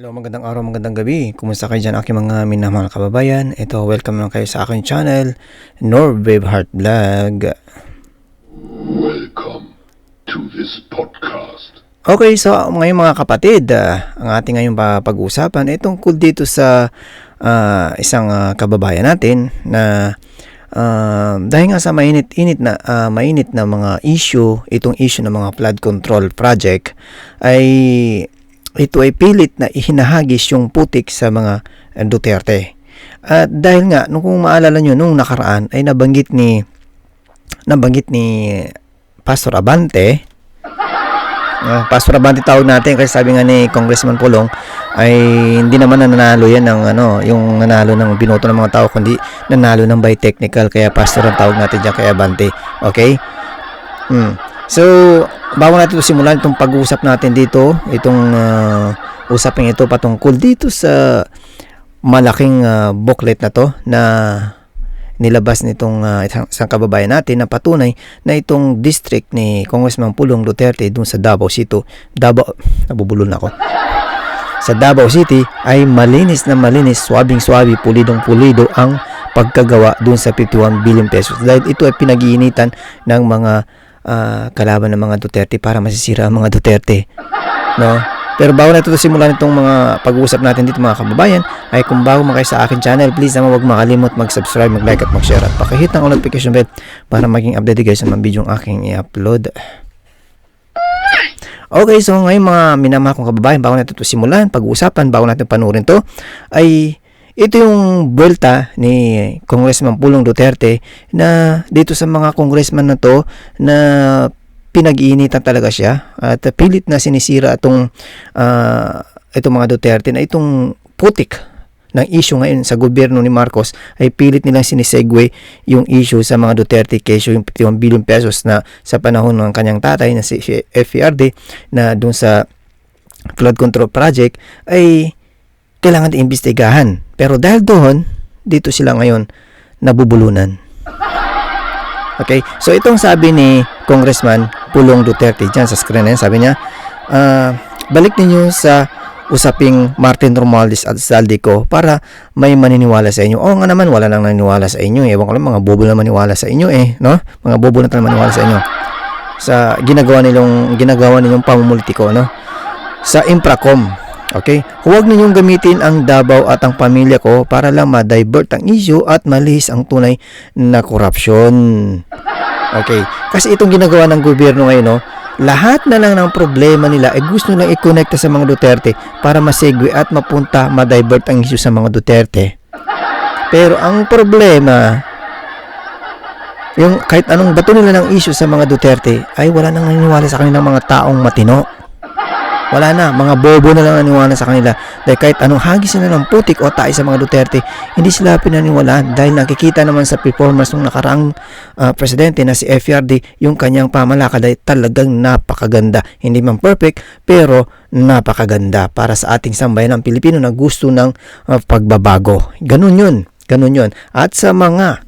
Hello, magandang araw, magandang gabi. Kumusta kayo dyan aking mga minamahal na kababayan? Ito, welcome naman kayo sa aking channel, Norbrave Heart Vlog. Welcome to this podcast. Okay, so ngayon mga kapatid, ah, ang ating ngayong pa- pag-uusapan ay tungkol dito sa ah, isang ah, kababayan natin na ah, dahil nga sa mainit-init na ah, mainit na mga issue, itong issue ng mga flood control project ay ito ay pilit na ihinahagis yung putik sa mga ah, Duterte. At dahil nga, nung kung maalala nyo, nung nakaraan ay nabanggit ni nabanggit ni Pastor Abante Uh, Pastor Abante tawag natin kasi sabi nga ni Congressman Pulong ay hindi naman na nanalo yan ng ano, yung nanalo ng binoto ng mga tao kundi nanalo ng by technical kaya pastor ang tawag natin diyan kay Abante. Okay? Hmm. So, bago natin ito simulan itong pag-uusap natin dito, itong uh, usapin ito patungkol dito sa malaking uh, booklet na to na nilabas nitong uh, isang, isang kababayan natin na patunay na itong district ni Congressman Pulong Duterte dun sa Davao City, Davao, nabubulol na ako. Sa Davao City ay malinis na malinis, swabing-swabi, pulidong-pulido ang pagkagawa dun sa 51 billion pesos. Dahil ito ay pinag-iinitan ng mga ah, kalaban ng mga Duterte para masisira ang mga Duterte. No? Pero bago natin simulan itong mga pag-uusap natin dito mga kababayan, ay kung bago man kayo sa akin channel, please naman huwag makalimot mag-subscribe, mag-like at mag-share at pakihit ang notification bell para maging updated guys sa mga video aking i-upload. Okay, so ngayon mga minamahal kong kababayan, bago natin ito simulan, pag-uusapan, bago natin panurin to, ay ito yung buwelta ni Congressman Pulong Duterte na dito sa mga congressman na to na pinag-iinitan talaga siya at pilit na sinisira itong ah, itong mga Duterte na itong putik ng issue ngayon sa gobyerno ni Marcos ay pilit nilang sinisegway yung issue sa mga Duterte case yung 51 billion pesos na sa panahon ng kanyang tatay na si FERD na dun sa flood control project ay kailangan iimbestigahan. Pero dahil doon, dito sila ngayon nabubulunan. Okay? So itong sabi ni Congressman Pulong Duterte dyan sa screen na yan, sabi niya, ah, balik ninyo sa usaping Martin Romualdez at Saldico para may maniniwala sa inyo. Oo nga naman, wala nang naniniwala sa inyo. Ewan ko lang, mga bobo na maniwala sa inyo eh. No? Mga bobo na talaga maniwala sa inyo. Sa ginagawa nilang, ginagawa ninyong pamumultiko, no? Sa Impracom, Okay? Huwag ninyong gamitin ang Davao at ang pamilya ko para lang ma-divert ang issue at malihis ang tunay na korupsyon. Okay? Kasi itong ginagawa ng gobyerno ngayon, no, lahat na lang ng problema nila ay gusto nilang i-connect sa mga Duterte para masegue at mapunta, ma-divert ang issue sa mga Duterte. Pero ang problema, yung kahit anong bato nila ng issue sa mga Duterte ay wala nang naniniwala sa kanilang mga taong matino. Wala na, mga bobo na lang naniwala sa kanila. Dahil kahit anong hagis nila ng putik o tayo sa mga Duterte, hindi sila pinaniwalaan dahil nakikita naman sa performance ng nakaraang ah, presidente na si FRD, yung kanyang pamalakad ay talagang napakaganda. Hindi man perfect, pero napakaganda para sa ating sambayan ng Pilipino na gusto ng ah, pagbabago. Ganun yun. Ganun yun. At sa mga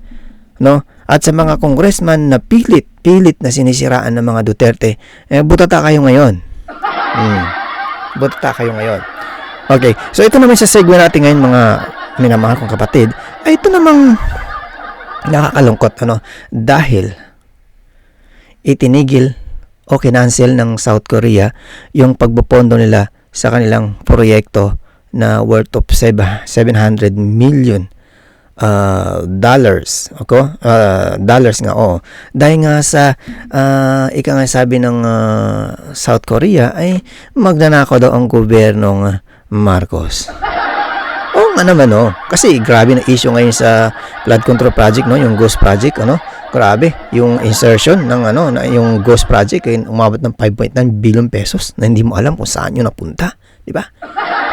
no? At sa mga congressman na pilit, pilit na sinisiraan ng mga Duterte, eh, butata kayo ngayon. Hmm. Butata kayo ngayon. Okay, so ito naman sa segue natin ngayon mga minamahal kong kapatid, ay ito namang nakakalungkot ano dahil itinigil o kinansel ng South Korea yung pagpopondo nila sa kanilang proyekto na worth of seb- 700 million uh, dollars ako uh, dollars nga oo dahil nga sa uh, ika nga sabi ng uh, South Korea ay magnanakaw daw ang gobyernong Marcos Oo nga naman oh. Kasi grabe na issue ngayon sa flood control project no, yung Ghost project ano. Grabe, yung insertion ng ano, na yung Ghost project ay umabot ng 5.9 billion pesos na hindi mo alam kung saan yun napunta, di ba?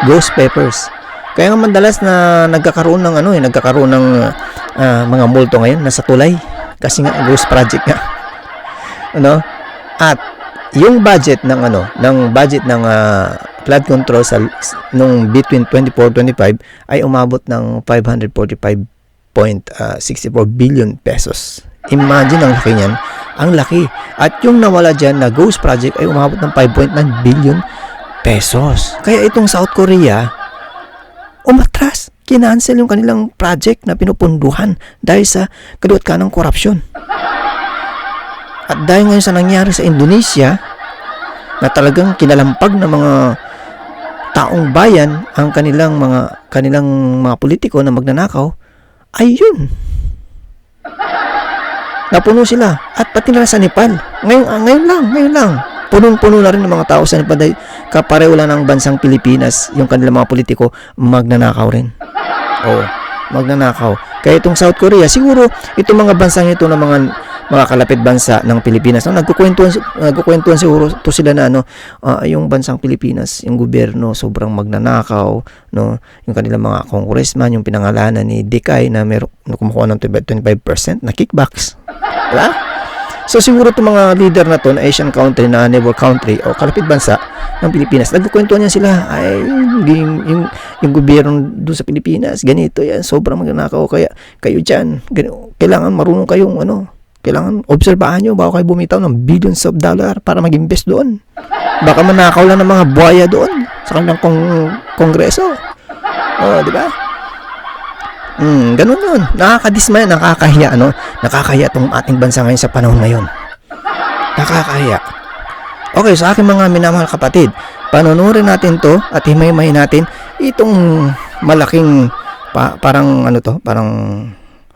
Ghost papers. Kaya nga madalas na nagkakaroon ng ano eh, nagkakaroon ng ah, mga multo ngayon nasa tulay kasi nga ghost project nga. ano? At yung budget ng ano, ng budget ng ah, flood control sa nung between 24-25 ay umabot ng 545.64 billion pesos. Imagine ang laki niyan. Ang laki. At yung nawala dyan na ghost project ay umabot ng 5.9 billion pesos. Kaya itong South Korea. Kinancel yung kanilang project na pinupunduhan dahil sa kaduat ka ng korupsyon. At dahil ngayon sa nangyari sa Indonesia, na talagang kinalampag ng mga taong bayan ang kanilang mga kanilang mga politiko na magnanakaw, ayun. Napuno sila at pati na sa Nepal. Ngayon, ah, ngayon lang, ngayon lang. Punong-puno na rin ng mga tao sa Nepal dahil kapareho lang ng bansang Pilipinas yung kanilang mga politiko magnanakaw rin. Oo, magnanakaw. Kaya itong South Korea, siguro itong mga bansang ito ng mga mga kalapit bansa ng Pilipinas. No, nagkukwentuhan nagkukwentuhan siguro to sila na ano, ah, yung bansang Pilipinas, yung gobyerno sobrang magnanakaw, no, yung kanilang mga congressman, yung pinangalanan ni Dikay na meron na kumukuha ng 25% na kickbacks. Diba? So siguro itong mga leader na to na Asian country na neighbor country o kalapit bansa ng Pilipinas, nagkukwentuhan yan sila, ay yung, yung, yung gobyerno doon sa Pilipinas, ganito yan, sobrang magnanakaw, kaya kayo dyan, gani- kailangan marunong kayong ano, kailangan obserbahan nyo bago kayo bumitaw ng billions of dollar para mag-invest doon. Baka manakaw lang ng mga buhaya doon sa kanilang kong kongreso. Oh, di ba? Hmm, ganun yun. Nakakadismaya, nakakahiya, ano? Nakakahiya tong ating bansa ngayon sa panahon ngayon. Nakakahiya. Okay, sa aking mga minamahal kapatid, panonoodin natin to at himay-himay natin itong malaking pa, parang ano to, parang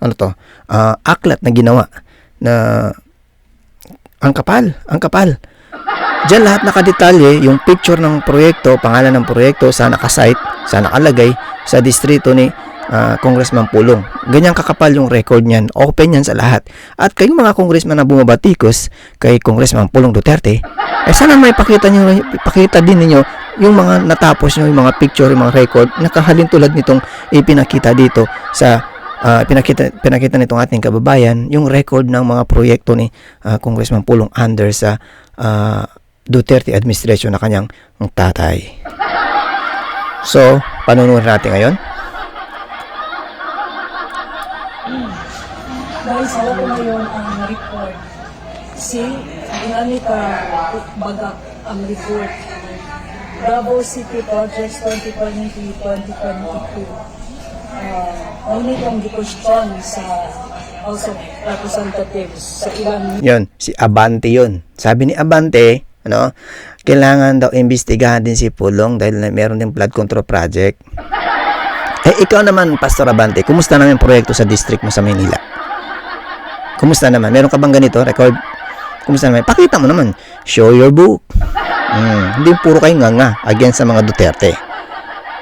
ano to, ah, aklat na ginawa na ang kapal, ang kapal. Diyan lahat nakadetalye yung picture ng proyekto, pangalan ng proyekto, sa nakasite, sa nakalagay sa distrito ni ah, Congressman Pulong. Ganyan kakapal yung record niyan. Open yan sa lahat. At kayong mga congressman na bumabatikos kay Congressman Pulong Duterte, eh sana may pakita niyo pakita din ninyo yung mga natapos nyo, yung mga picture, yung mga record, nakahalin tulad nitong ipinakita dito sa ah, pinakita, pinakita nitong ating kababayan, yung record ng mga proyekto ni ah, Congressman Pulong under sa ah, Duterte administration na kanyang tatay. So, panunuhin natin ngayon. Guys, alam ko ngayon ang report. See, inani ka bagak ang report. Davao City Projects 2020-2022. Uh, ngunit ang question sa House of Representatives sa ilang Yon, si Abante yon. Sabi ni Abante, ano, kailangan daw imbestigahan din si Pulong dahil na meron din flood control project. Eh, ikaw naman, Pastor Abante, kumusta naman yung proyekto sa district mo sa Manila? Kumusta naman? Meron ka bang ganito? Record? Kumusta naman? Pakita mo naman. Show your book. Hmm, hindi puro kayo nga nga against sa mga Duterte.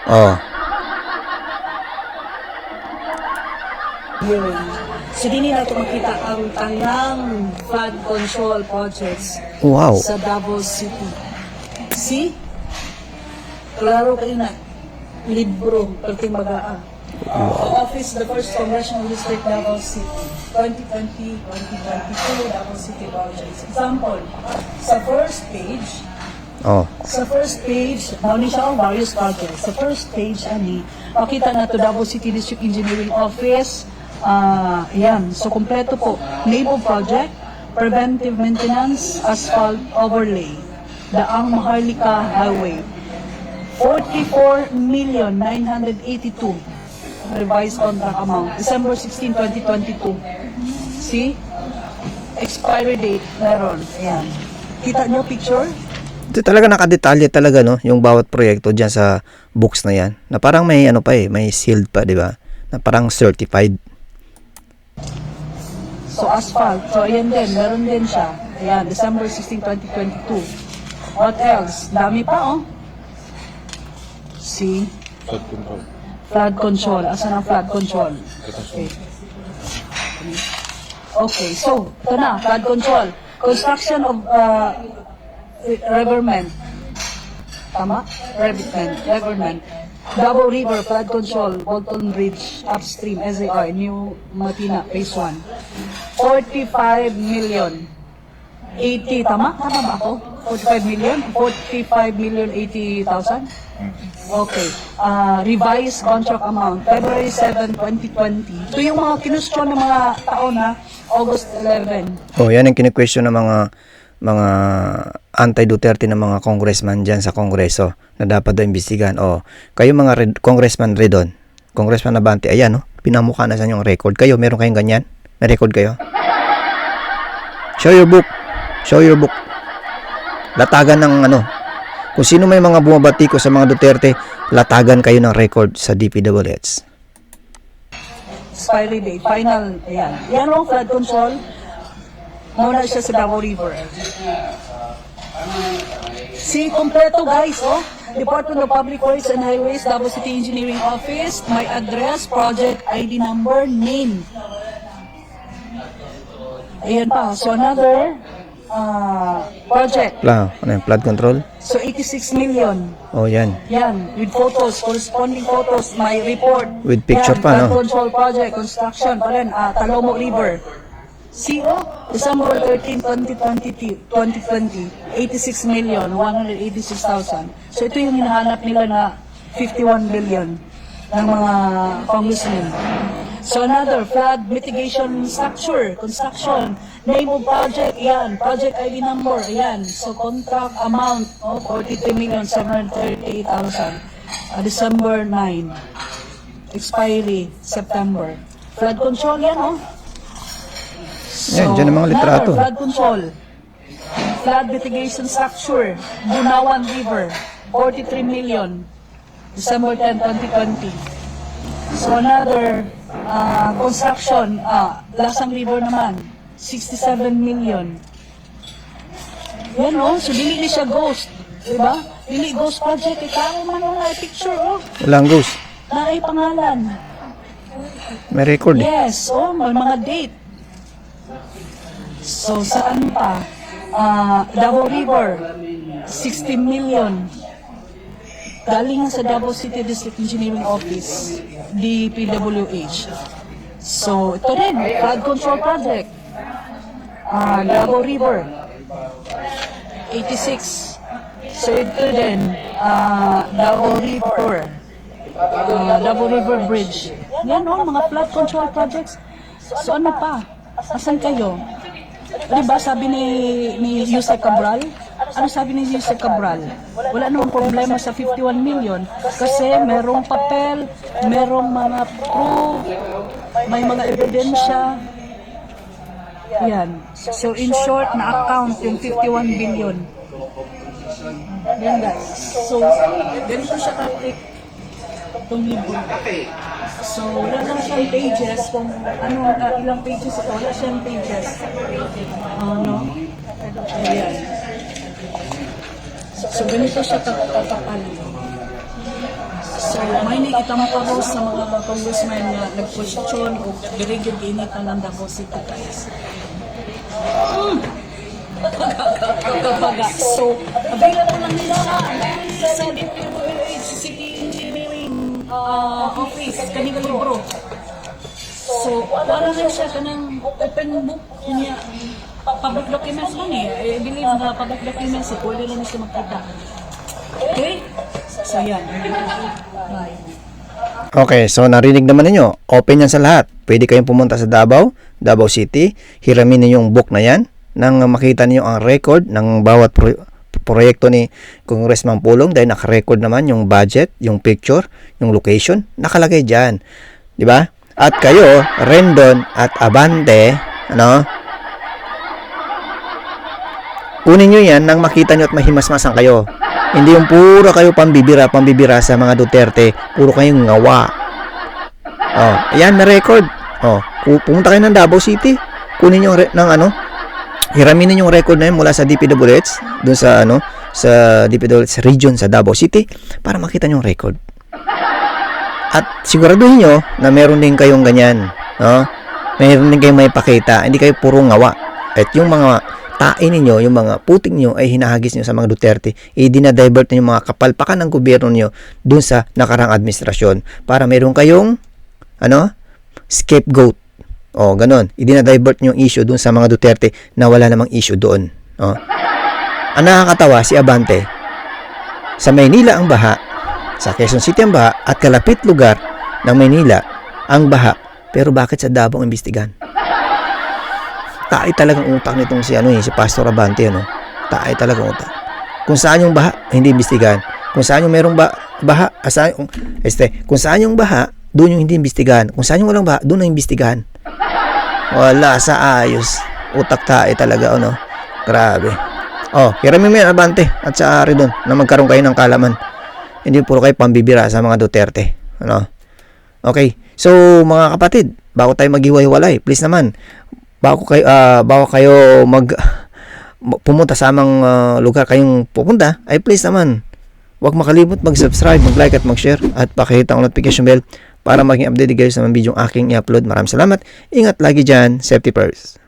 Oh, hearing. So, di nila ito makita ang tanang flood control projects wow. sa Davao City. See? Klaro kayo na. Libro, pati magaa. Office, the first Congressional District, Davao City. 2020-2022, Davao City Projects. Example, sa first page, Oh, sa first page, nauni siya ang various projects. Sa first page, ani, pakita na to Davao City District Engineering Office. Ah, yan. So, kompleto po. Naval Project, Preventive Maintenance, Asphalt Overlay, Daang Maharlika Highway. 44 million 982 revised contract amount. December 16, 2022. See? Expiry date, meron. Ayan. Kita nyo picture? Ito talaga nakadetalye talaga no, yung bawat proyekto diyan sa books na 'yan. Na parang may ano pa eh, may sealed pa, 'di ba? Na parang certified. So, asphalt. So, ayan din. Meron din siya. Ayan, December 16, 2022. What else? Dami pa, oh. See? Flood control. Flood control. Asan ang flood control? Okay. Okay, so, ito na. Flood control. Construction of uh, riverment. Tama? Riverment. Riverment. Davao River Flood Control, Bolton Bridge, Upstream, SAR, New Matina, Phase 1. 45 million. 80, tama? Tama ba ako? 45 million? 45 million 80,000? Okay. Uh, revised contract amount, February 7, 2020. Ito yung mga kinustyon ng mga tao na August 11. Oh, 'yan ang kini-question ng mga mga anti-Duterte na mga congressman dyan sa kongreso na dapat daw imbestigahan. O, kayo mga red, congressman Redon, congressman Abante, ayan, no? pinamukha na sa inyong record. Kayo, meron kayong ganyan? May record kayo? Show your book. Show your book. Latagan ng ano. Kung sino may mga bumabati ko sa mga Duterte, latagan kayo ng record sa DPWH. expiry date, final, ayan. Yan ang flood control. Muna siya sa Davao River. Si kompleto guys, oh. Department of Public Works and Highways, Davao City Engineering Office, my address, project ID number, name. Ayan pa. So another uh, project. Pla, ano yung flood control? So 86 million. Oh, yan. Yan, with photos, corresponding photos, my report. With picture Yan, pa, flood no? control project, construction pa rin, ah, Talomo River. CO, December 13, 2020, 2020, 86 million, 186,000. So ito yung hinahanap nila na 51 billion ng mga congressmen. So another, flood mitigation structure, construction, name of project, yan, project ID number, yan. So contract amount, oh, 43 million, 738,000. Uh, December 9. Expiry, September. Flood control yan, oh. Yan, dyan ang mga litrato. another, Flood control. Flood mitigation structure, Bunawan River, 43 million, December 10, 2020. So another uh, construction, uh, Lasang River naman, 67 million. Yan oh, so dili ni siya ghost. Diba? Dili ghost project, ikaw man mo na picture oh. Walang ghost. Na ay pangalan. May record eh. Yes, oh, may mga date. So, saan pa? Ah, Davao River, 16 million. Galing sa Davao City District Engineering Office, DPWH. So, ito rin, flood control project. Ah, Davao River, 86. So, ito din, ah, Davao River, uh, Davao River Bridge. Yan o, mga flood control projects. So ano pa? Asan kayo? Diba sabi ni, ni Yusek Cabral? Ano sabi ni Yusek Cabral? Wala namang problema sa 51 million kasi merong papel, merong mga proof, may mga ebidensya. Yan. So in short, na-account yung 51 billion. Yan guys. So, ganito siya ka-click itong libro. So, wala na siyang pages kung ano, uh, ilang pages ito. Wala siyang pages. Ano? Ayan. So, ganito siya kakapal. So, may nakita mo pa sa mga congressmen na nag-question o dirigid initan ng Davao City guys. Mm. Pagkabaga. So, available lang nila sa DPWH City Engineering uh, Office, kanina libro. So, para na siya kanang open book niya. Public documents man eh. I believe na public documents eh. Pwede lang siya magkita. Okay? So. Okay, so narinig naman ninyo. Open yan sa lahat. Pwede kayong pumunta sa Davao, Davao City. Hiramin ninyo yung book na yan nang makita niyo ang record ng bawat pro- proyekto ni Congressman Pulong dahil naka-record naman yung budget, yung picture, yung location, nakalagay diyan. 'Di ba? At kayo, Rendon at Abante, ano? Kunin nyo yan nang makita nyo at mahimasmasan kayo. Hindi yung puro kayo pambibira, pambibira sa mga Duterte. Puro kayong ngawa. Oh, ayan, may record. Oh, pu- pumunta kayo ng Davao City. Kunin yung ng ano, hiramin yung record na yun mula sa DPWH, dun sa ano, sa DPWH region sa Davao City para makita yung record. At siguraduhin nyo na meron din kayong ganyan. No? Meron din kayong may pakita. Hindi kayo puro ngawa. At yung mga tain ninyo, yung mga puting nyo ay hinahagis nyo sa mga Duterte, i-dinadivert nyo yung mga kapalpakan ng gobyerno nyo dun sa nakarang administrasyon para meron kayong ano, scapegoat. O, ganun. I-dinadivert nyo yung issue dun sa mga Duterte na wala namang issue doon. O. Ang nakakatawa, si Abante, sa Maynila ang baha, sa Quezon City ang baha, at kalapit lugar ng Maynila ang baha. Pero bakit sa Davao ang? Tae talagang utak nitong si ano eh, si Pastor Abante ano. Tae talagang utak. Kung saan yung baha, hindi imbestigahan. Kung saan yung merong ba, baha, asa, kung, este, kung saan yung baha, doon yung hindi imbestigahan. Kung saan yung walang baha, doon ang imbestigahan. Wala sa ayos. Utak tae talaga ano. Grabe. Oh, hirami mo yan, Abante. At sa Ari doon, na magkaroon kayo ng kalaman. Hindi puro kayo pambibira sa mga Duterte. Ano? Okay. So, mga kapatid, bago tayo maghiwa-hiwalay, please naman, bago kayo, ah, bago kayo mag, pumunta sa amang ah, lugar kayong pupunta, ay please naman, huwag makalimot mag-subscribe, mag-like at mag-share at pakihita ang notification bell para maging updated kayo sa mga video aking i-upload. Maraming salamat. Ingat lagi dyan. Safety first.